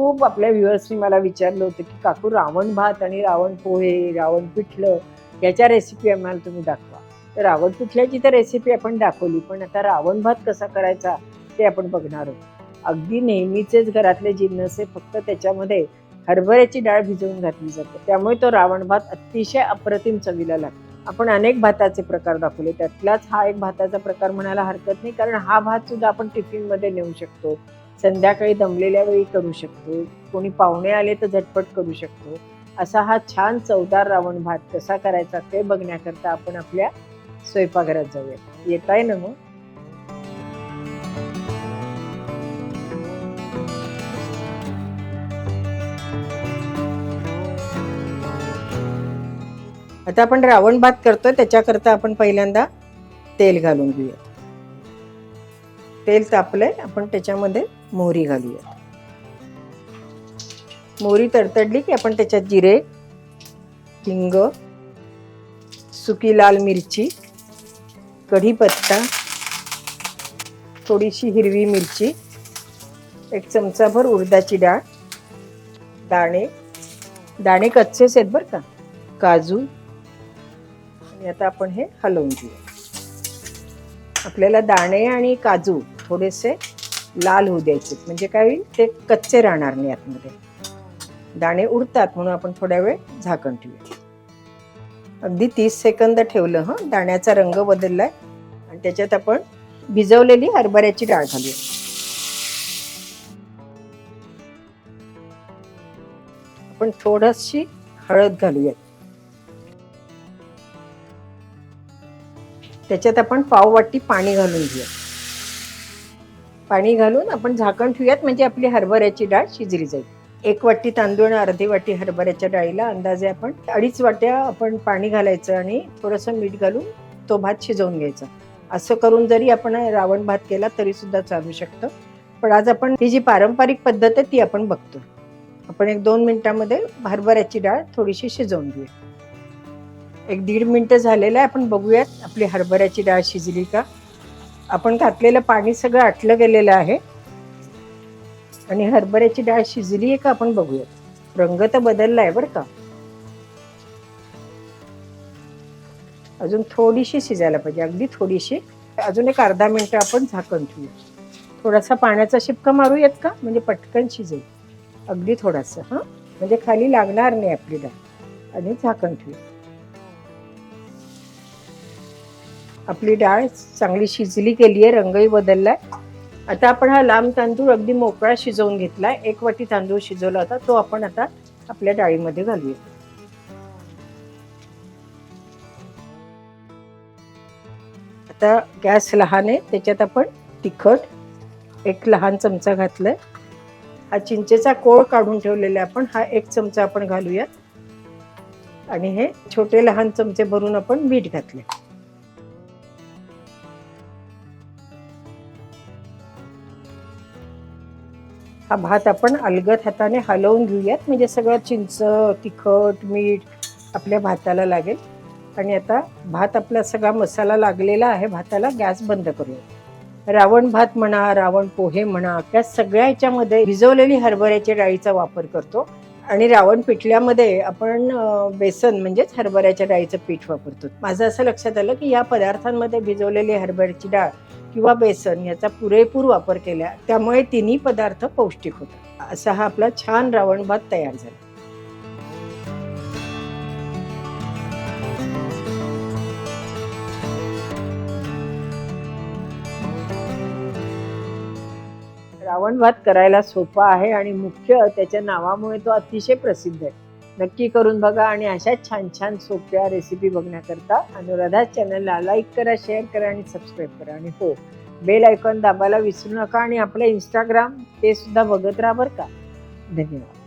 खूप आपल्या व्ह्युअर्सनी मला विचारलं होतं की काकू रावण भात आणि रावण पोहे रावण पिठलं याच्या रेसिपी आम्हाला तुम्ही दाखवा. तर रावण पिठल्याची तर रेसिपी आपण दाखवली पण आता रावण भात कसा करायचा ते आपण बघणार आहोत. अगदी नेहमीचेच घरातले जिन्नस आहे फक्त त्याच्यामध्ये हरभऱ्याची डाळ भिजवून घातली जाते. त्यामुळे तो रावण भात अतिशय अप्रतिम चवीला लागतो. आपण अनेक भाताचे प्रकार दाखवले. त्यातलाच हा एक भाताचा प्रकार म्हणायला हरकत नाही कारण हा भात सुद्धा आपण टिफिनमध्ये नेऊ शकतो. संध्याकाळी दमलेल्या वेळी करू शकतो. कोणी पाहुणे आले तर झटपट करू शकतो. असा हा छान चवदार रावण भात कसा करायचा ते बघण्याकरता आपण आपल्या स्वयंपाकघरात जाऊया येत आहे ना मग? आता आपण रावण भात करतोय. त्याच्याकरता आपण पहिल्यांदा तेल घालून घेऊया तेल तापलंय. आपण त्याच्यामध्ये मोहरी घालूयात मोहरी तडतडली की आपण त्याच्यात जिरे हिंग सुकी लाल मिरची कढीपत्ता थोडीशी हिरवी मिरची एक चमचाभर उडदाची डाळ दाणे दाणे कच्चेच आहेत बरं का काजू. आणि आता आपण हे हलवून घेऊया. आपल्याला दाणे आणि काजू थोडेसे लाल होऊ द्यायचे. म्हणजे काय होईल? ते कच्चे राहणार नाही आतमध्ये. दाणे उडतात म्हणून आपण थोड्या वेळ झाकण ठेवूया. अगदी तीस सेकंद ठेवलं हं? दाण्याचा रंग बदललाय. आणि त्याच्यात आपण भिजवलेली हरभऱ्याची डाळ घालूया. आपण थोडीशी हळद घालूयात. त्याच्यात आपण पाव वाटी पाणी घालून घेऊया. पाणी घालून आपण झाकण ठेवूयात म्हणजे आपली हरभऱ्याची डाळ शिजली जाईल. एक वाटी तांदूळ आणि अर्धी वाटी हरभऱ्याच्या डाळीला अंदाजे आपण अडीच वाट्या आपण पाणी घालायचं आणि थोडंसं मीठ घालून तो भात शिजवून घ्यायचा. असं करून जरी आपण रावण भात केला तरी सुद्धा चालू शकतं. पण आज आपण ही जी पारंपरिक पद्धत आहे ती आपण बघतो. आपण एक दोन मिनिटामध्ये हरभऱ्याची डाळ थोडीशी शिजवून घेऊया. एक दीड मिनटं झालेलं आहे आपण बघूयात आपली हरभऱ्याची डाळ शिजली का? आपण घातलेलं पाणी सगळं आटलं गेलेलं आहे. आणि हरभऱ्याची डाळ शिजली आहे का आपण बघूयात. रंग तर बदलला आहे बरं का. अजून थोडीशी शिजायला पाहिजे. अगदी थोडीशी. अजून एक अर्धा मिनटं आपण झाकण ठेवूया. थोडासा पाण्याचा शिपका मारूयात का? म्हणजे पटकन शिजेल. अगदी थोडासा हां. म्हणजे खाली लागणार नाही आपली डाळ. आणि झाकण ठेवू आपली डाळ चांगली शिजली गेली आहे रंगही बदललाय. आता आपण हा लांब तांदूळ अगदी मोकळा शिजवून घेतलाय. एक वाटी तांदूळ शिजवला होता तो आपण आता आपल्या डाळीमध्ये घालूया. आता गॅस लहान आहे त्याच्यात आपण तिखट एक लहान चमचा घातलाय. हा चिंचेचा कोळ काढून ठेवलेला आहे आपण हा एक चमचा आपण घालूयात. आणि हे छोटे लहान चमचे भरून आपण मीठ घातले हा भात आपण अलगद हाताने हलवून घेऊयात. म्हणजे सगळं चिंच तिखट मीठ आपल्या भाताला लागेल. आणि आता भात आपला सगळा मसाला लागलेला आहे भाताला गॅस बंद करूया. रावण भात म्हणा रावण पोहे म्हणा त्या सगळ्या याच्यामध्ये भिजवलेली हरभऱ्याच्या डाळीचा वापर करतो. आणि रावण पिठल्यामध्ये आपण बेसन म्हणजेच हरभऱ्याच्या डाळीचं पीठ वापरतो. माझं असं लक्षात आलं की या पदार्थांमध्ये भिजवलेली हरभऱ्याची डाळ किंवा बेसन याचा पुरेपूर वापर केला त्यामुळे तिन्ही पदार्थ पौष्टिक होतात. असा हा आपला छान रावण भात तयार झाला. रावण भात करायला सोपा आहे आणि मुख्य त्याच्या नावामुळे तो अतिशय प्रसिद्ध आहे. नक्की करून बघा आणि अशा छान छान सोप्या रेसिपी बघण्याकरता अनुराधा चॅनलला लाईक करा शेअर करा आणि सबस्क्राईब करा. आणि हो बेल आयकॉन दाबायला विसरू नका आणि आपलं इंस्टाग्राम ते सुद्धा बघत राहा बरं का. धन्यवाद.